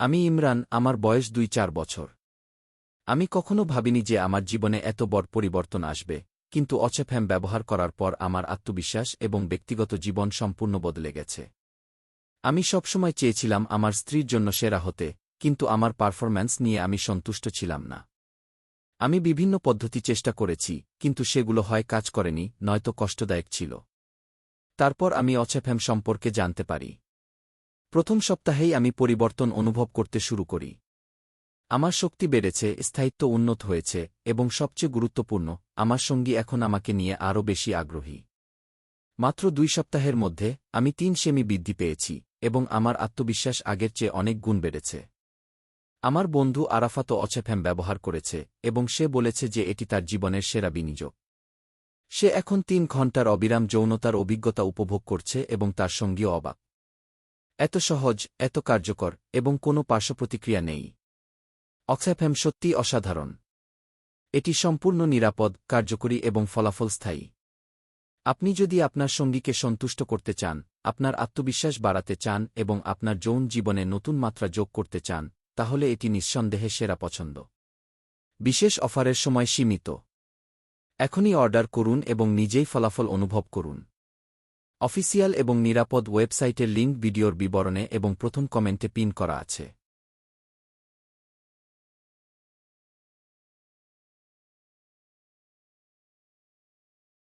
আমি ইমরান, আমার বয়স দুই চার বছর। আমি কখনো ভাবিনি যে আমার জীবনে এত বড় পরিবর্তন আসবে, কিন্তু অচেফ্যাম ব্যবহার করার পর আমার আত্মবিশ্বাস এবং ব্যক্তিগত জীবন সম্পূর্ণ বদলে গেছে। আমি সবসময় চেয়েছিলাম আমার স্ত্রীর জন্য সেরা হতে, কিন্তু আমার পারফরম্যান্স নিয়ে আমি সন্তুষ্ট ছিলাম না। আমি বিভিন্ন পদ্ধতি চেষ্টা করেছি, কিন্তু সেগুলো হয় কাজ করেনি, নয়তো কষ্টদায়ক ছিল। তারপর আমি অচেফ্যাম সম্পর্কে জানতে পারি। প্রথম সপ্তাহেই আমি পরিবর্তন অনুভব করতে শুরু করি। আমার শক্তি বেড়েছে, স্থায়িত্ব উন্নত হয়েছে, এবং সবচেয়ে গুরুত্বপূর্ণ, আমার সঙ্গী এখন আমাকে নিয়ে আরও বেশি আগ্রহী। মাত্র দুই সপ্তাহের মধ্যে, আমি তিন সেমি বৃদ্ধি পেয়েছি, এবং আমার আত্মবিশ্বাস আগের চেয়ে অনেক গুণ বেড়েছে। আমার বন্ধু আরাফাতও অচেফ্যাম ব্যবহার করেছে, এবং সে বলেছে যে এটি তার জীবনের সেরা বিনিয়োগ। সে এখন তিন ঘণ্টার অবিরাম যৌনতার অভিজ্ঞতা উপভোগ করছে এবং তার সঙ্গীও অবাক। এত সহজ, এত কার্যকর, এবং কোনো পার্শ্বপ্রতিক্রিয়া নেই। অক্সাফ্যাম সত্যি অসাধারণ। এটি সম্পূর্ণ নিরাপদ, কার্যকরী এবং ফলাফল স্থায়ী। আপনি যদি আপনার সঙ্গীকে সন্তুষ্ট করতে চান, আপনার আত্মবিশ্বাস বাড়াতে চান এবং আপনার যৌন জীবনে নতুন মাত্রা যোগ করতে চান, তাহলে এটি নিঃসন্দেহে সেরা পছন্দ। বিশেষ অফারের সময় সীমিত। এখনই অর্ডার করুন এবং নিজেই ফলাফল অনুভব করুন। অফিসিয়াল এবং নিরাপদ ওয়েবসাইটের লিঙ্ক ভিডিওর বিবরণে এবং প্রথম কমেন্টে পিন করা আছে।